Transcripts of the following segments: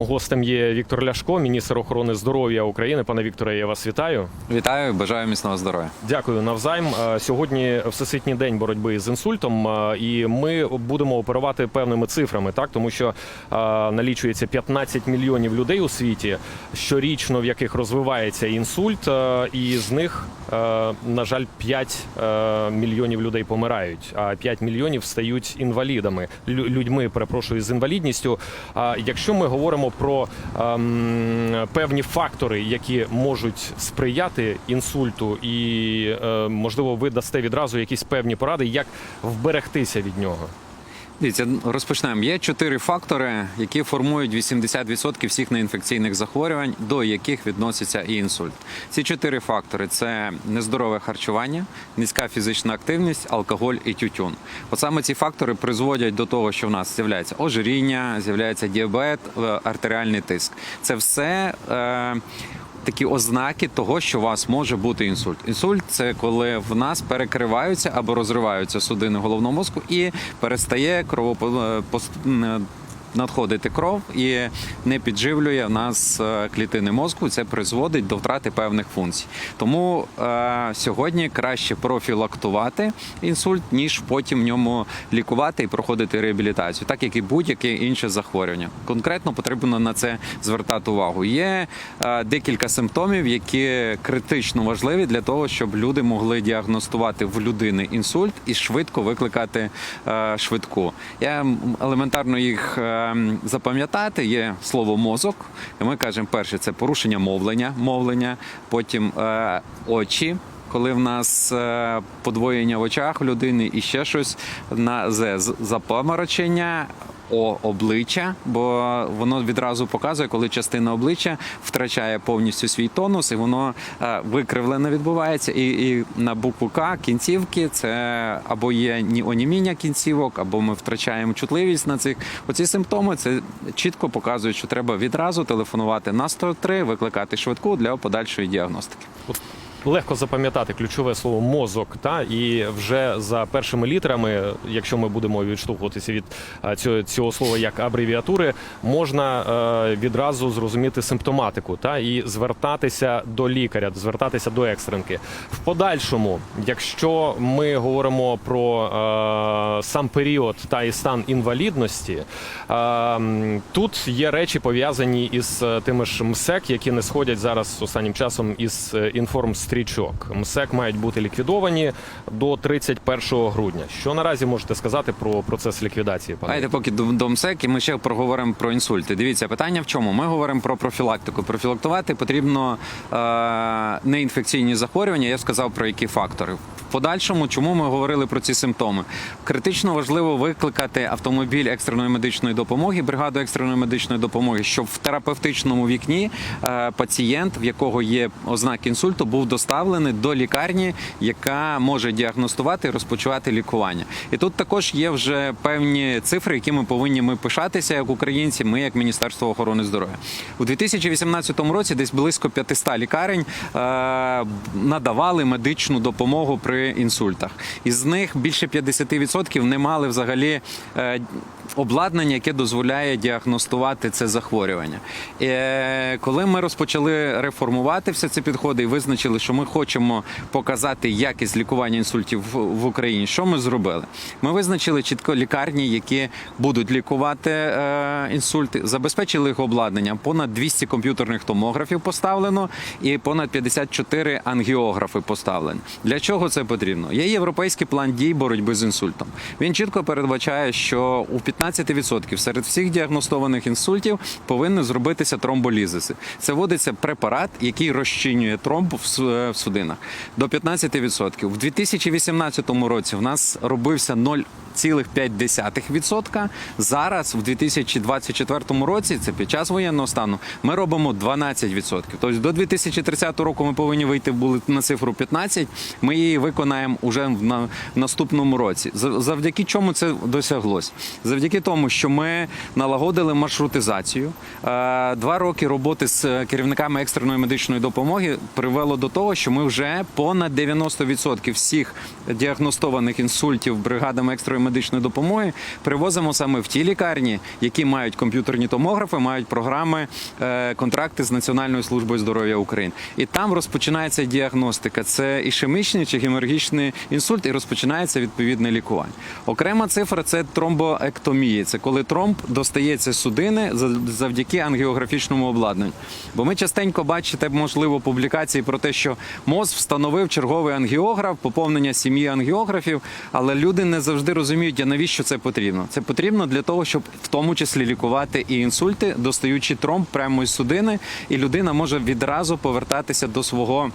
Гостем є Віктор Ляшко, міністр охорони здоров'я України. Пане Вікторе, я вас вітаю. Вітаю, бажаю міцного здоров'я. Дякую навзайм. Е, Сьогодні всесвітній день боротьби з інсультом, е, і ми будемо оперувати певними цифрами, так тому що е, налічується 15 мільйонів людей у світі, щорічно в яких розвивається інсульт, і з них, на жаль, 5 е, мільйонів людей помирають, а 5 мільйонів стають інвалідами, лю- людьми, перепрошую, з інвалідністю. А якщо ми говоримо про ем, певні фактори, які можуть сприяти інсульту, і е, можливо, ви дасте відразу якісь певні поради, як вберегтися від нього. Дивіться, розпочнемо. Є чотири фактори, які формують 80% всіх неінфекційних захворювань, до яких відноситься і інсульт. Ці чотири фактори це нездорове харчування, низька фізична активність, алкоголь і тютюн. От саме ці фактори призводять до того, що в нас з'являється ожиріння, з'являється діабет, е, артеріальний тиск. Це все. Е- такі ознаки того, що у вас може бути інсульт. Інсульт це коли в нас перекриваються або розриваються судини головного мозку і перестає кровопо... надходити кров і не підживлює в нас е, клітини мозку. Це призводить до втрати певних функцій. Тому е, сьогодні краще профілактувати інсульт, ніж потім в ньому лікувати і проходити реабілітацію, так як і будь-яке інше захворювання. Конкретно потрібно на це звертати увагу. Є е, декілька симптомів, які критично важливі для того, щоб люди могли діагностувати в людини інсульт і швидко викликати е, швидку. Я елементарно їх е, запам'ятати. Є слово мозок. Ми кажемо, перше це порушення мовлення, мовлення, потім е, очі. Коли в нас е, подвоєння в очах людини і ще щось на з- запаморочення. О, обличчя, бо воно відразу показує, коли частина обличчя втрачає повністю свій тонус, і воно е, викривлено відбувається. І, і на букву К кінцівки це або є ні- оніміння кінцівок, або ми втрачаємо чутливість на цих. Оці симптоми це чітко показують, що треба відразу телефонувати на 103, викликати швидку для подальшої діагностики. Легко запам'ятати ключове слово мозок, та і вже за першими літерами, якщо ми будемо відштовхуватися від цього, цього слова як абревіатури, можна е, відразу зрозуміти симптоматику та і звертатися до лікаря, звертатися до екстренки. В подальшому, якщо ми говоримо про е, сам період та і стан інвалідності, е, тут є речі пов'язані із е, тими ж МСЕК, які не сходять зараз останнім часом із е, інформстрічок. МСЕК мають бути ліквідовані до 31 грудня. Що наразі можете сказати про процес ліквідації? Пане? Давайте поки до, МСЕК, і ми ще проговоримо про інсульти. Дивіться, питання в чому? Ми говоримо про профілактику. Профілактувати потрібно е, неінфекційні захворювання. Я сказав про які фактори. В подальшому, чому ми говорили про ці симптоми? Критично важливо викликати автомобіль екстреної медичної допомоги, бригаду екстреної медичної допомоги, щоб в терапевтичному вікні е, пацієнт, в якого є ознаки інсульту, був доставлений до лікарні, яка може діагностувати і розпочувати лікування. І тут також є вже певні цифри, які ми повинні ми пишатися як українці. Ми, як Міністерство охорони здоров'я, у 2018 році десь близько 500 лікарень е, надавали медичну допомогу при інсультах. Із них більше 50% не мали взагалі. Обладнання, яке дозволяє діагностувати це захворювання. Е, коли ми розпочали реформувати все ці підходи і визначили, що ми хочемо показати якість лікування інсультів в Україні, що ми зробили? Ми визначили чітко лікарні, які будуть лікувати е, інсульти, забезпечили їх обладнанням. Понад 200 комп'ютерних томографів поставлено і понад 54 ангіографи поставлені. Для чого це потрібно? Є європейський план дій боротьби з інсультом. Він чітко передбачає, що у 15% серед всіх діагностованих інсультів повинні зробитися тромболізиси. Це вводиться препарат, який розчинює тромб в в судинах до 15%. В 2018 році в нас робився 0,5%. Зараз, в 2024 році, це під час воєнного стану, ми робимо 12%. Тобто до 2030 року ми повинні вийти були на цифру 15%, Ми її виконаємо уже в наступному році. Завдяки чому це досяглось? Завдяки тому, що ми налагодили маршрутизацію. Е, Два роки роботи з керівниками екстреної медичної допомоги привело до того, що ми вже понад 90% всіх діагностованих інсультів бригадами екстреної медичної допомоги привозимо саме в ті лікарні, які мають комп'ютерні томографи, мають програми, е, контракти з Національною службою здоров'я України. І там розпочинається діагностика. Це ішемічний чи геморгічний інсульт, і розпочинається відповідне лікування. Окрема цифра це тромбоектомія. Це коли тромб достається з судини за- завдяки ангіографічному обладнанню. Бо ми частенько бачите, можливо, публікації про те, що МОЗ встановив черговий ангіограф, поповнення сім'ї ангіографів, але люди не завжди розуміють, а навіщо це потрібно. Це потрібно для того, щоб в тому числі лікувати і інсульти, достаючи тромб прямо із судини, і людина може відразу повертатися до свого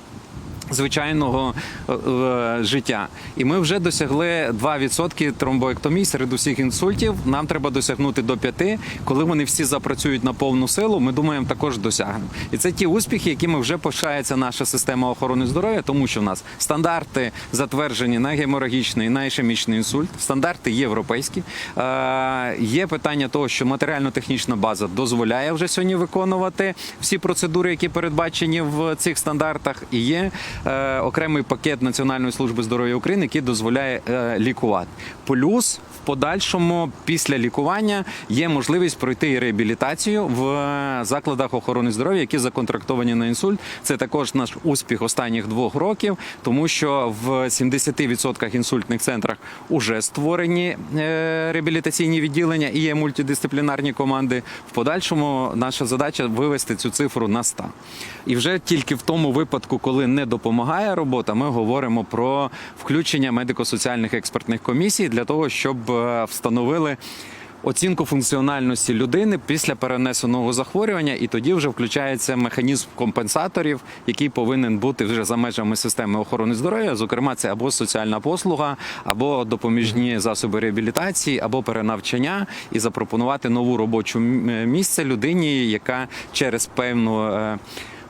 звичайного е, е, життя. І ми вже досягли 2% тромбоектомій серед усіх інсультів. Нам треба досягнути до 5%. Коли вони всі запрацюють на повну силу, ми думаємо, також досягнемо. І це ті успіхи, якими вже пишається наша система охорони здоров'я, тому що в нас стандарти затверджені на геморагічний на ішемічний інсульт, стандарти європейські. Е, є питання того, що матеріально-технічна база дозволяє вже сьогодні виконувати всі процедури, які передбачені в цих стандартах, і є окремий пакет Національної служби здоров'я України, який дозволяє е, лікувати. Плюс подальшому, після лікування, є можливість пройти і реабілітацію в закладах охорони здоров'я, які законтрактовані на інсульт. Це також наш успіх останніх двох років, тому що в 70% інсультних центрах вже створені е, реабілітаційні відділення і є мультидисциплінарні команди. В подальшому наша задача вивести цю цифру на 100. І вже тільки в тому випадку, коли не допомагає робота, ми говоримо про включення медико-соціальних експертних комісій для того, щоб встановили. Оцінку функціональності людини після перенесеного захворювання, і тоді вже включається механізм компенсаторів, який повинен бути вже за межами системи охорони здоров'я. Зокрема, це або соціальна послуга, або допоміжні засоби реабілітації, або перенавчання, і запропонувати нову робочу місце людині, яка через певну.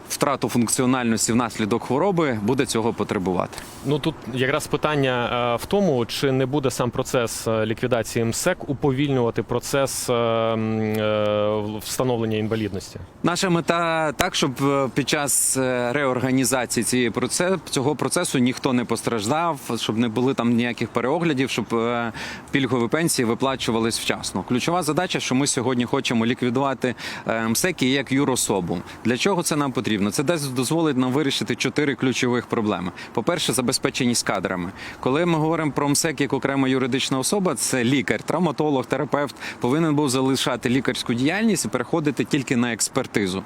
Втрату функціональності внаслідок хвороби буде цього потребувати. Ну тут якраз питання е, в тому, чи не буде сам процес е, ліквідації МСЕК уповільнювати процес е, встановлення інвалідності. Наша мета так, щоб під час реорганізації цієї процесу, цього процесу ніхто не постраждав, щоб не були там ніяких переоглядів, щоб пільгові пенсії виплачувались вчасно. Ключова задача, що ми сьогодні хочемо ліквідувати МСЕКи як юрособу. Для чого це нам потрібно? Це дасть дозволить нам вирішити чотири ключових проблеми. По-перше, забезпеченість кадрами. Коли ми говоримо про МСЕК як окрема юридична особа, це лікар, травматолог, терапевт повинен був залишати лікарську діяльність і переходити тільки на експертизу.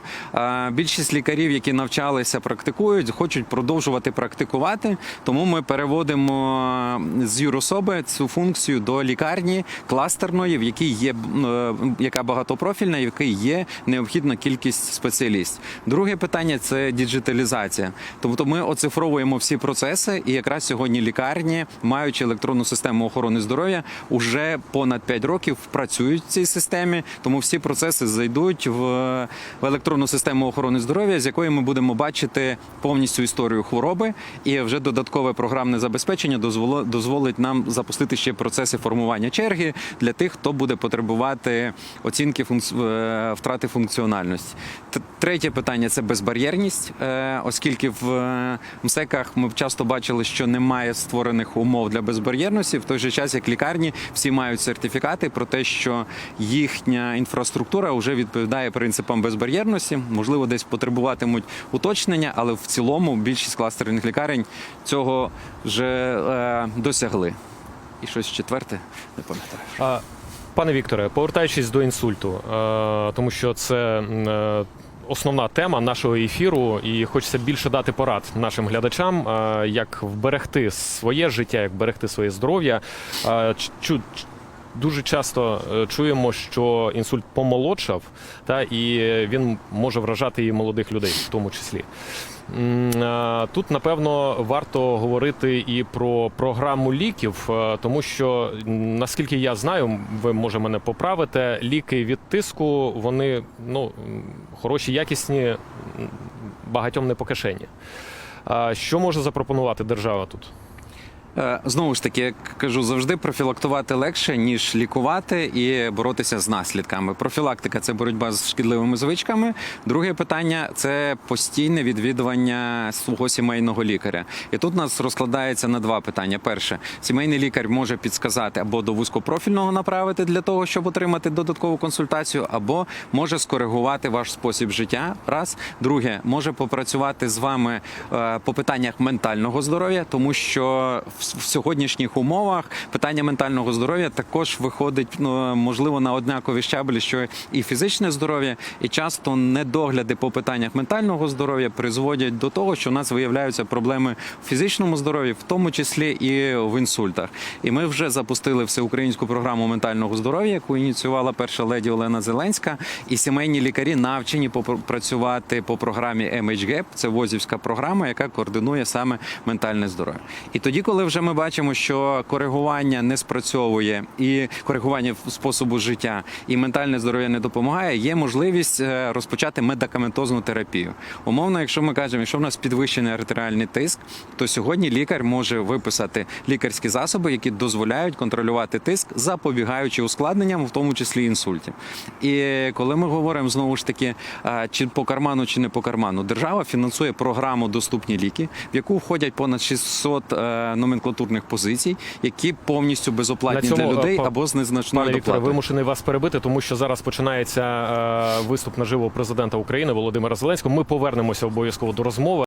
Більшість лікарів, які навчалися, практикують, хочуть продовжувати практикувати. Тому ми переводимо з юрособи цю функцію до лікарні кластерної, в якій є е, яка багатопрофільна, в якій є необхідна кількість спеціалістів. Друге питання це діджиталізація. Тобто ми оцифровуємо всі процеси, і якраз сьогодні лікарні, маючи електронну систему охорони здоров'я, уже понад 5 років працюють в цій системі. Тому всі процеси зайдуть в, електронну систему охорони здоров'я, з якої ми будемо бачити повністю історію хвороби, і вже додаткове програмне забезпечення дозволо- дозволить нам запустити ще процеси формування черги для тих, хто буде потребувати оцінки функц- е, втрати функціональності. Третє питання це безбар'єрність, е, оскільки в е, МСЕКах ми часто бачили, що немає створених умов для безбар'єрності. В той же час, як лікарні, всі мають сертифікати про те, що їхня інфраструктура вже відповідає принципам безбар'єрності. Можливо, десь потребуватимуть уточнення, але в цілому більшість кластерних лікарень цього вже е, досягли. І щось четверте, не пам'ятаю. Пане Вікторе, повертаючись до інсульту, е, тому що це е, основна тема нашого ефіру, і хочеться більше дати порад нашим глядачам, е, як вберегти своє життя, як вберегти своє здоров'я. Дуже часто е, чуємо, що інсульт помолодшав, та і він може вражати і молодих людей, в тому числі. Тут, напевно, варто говорити і про програму ліків, е, тому що, наскільки я знаю, ви може мене поправите, ліки від тиску, вони ну, хороші, якісні, багатьом не по кишені. Що може запропонувати держава тут? Е, Знову ж таки, як кажу, завжди профілактувати легше, ніж лікувати і боротися з наслідками. Профілактика це боротьба з шкідливими звичками. Друге питання це постійне відвідування свого сімейного лікаря. І тут нас розкладається на два питання. Перше, сімейний лікар може підсказати або до вузькопрофільного направити для того, щоб отримати додаткову консультацію, або може скоригувати ваш спосіб життя. Раз друге може попрацювати з вами е, по питаннях ментального здоров'я, тому що в сьогоднішніх умовах питання ментального здоров'я також виходить ну, можливо на однакові щаблі, що і фізичне здоров'я, і часто недогляди по питаннях ментального здоров'я призводять до того, що у нас виявляються проблеми в фізичному здоров'ї, в тому числі і в інсультах. І ми вже запустили всеукраїнську програму ментального здоров'я, яку ініціювала перша леді Олена Зеленська, і сімейні лікарі навчені попр- працювати по програмі MHGAP, це возівська програма, яка координує саме ментальне здоров'я. І тоді, коли вже ми бачимо, що коригування не спрацьовує і коригування способу життя і ментальне здоров'я не допомагає, є можливість е, розпочати медикаментозну терапію. Умовно, якщо ми кажемо, якщо в нас підвищений артеріальний тиск, то сьогодні лікар може виписати лікарські засоби, які дозволяють контролювати тиск, запобігаючи ускладненням, в тому числі інсультів. І коли ми говоримо знову ж таки, чи по карману, чи не по карману, держава фінансує програму Доступні ліки, в яку входять понад 600 е, номенклатурних позицій, які повністю безоплатні цьому, для людей е, або з незначною Пане доплатою. доплатою. вимушений вас перебити, тому що зараз починається е, виступ наживо президента України Володимира Зеленського. Ми повернемося обов'язково до розмови.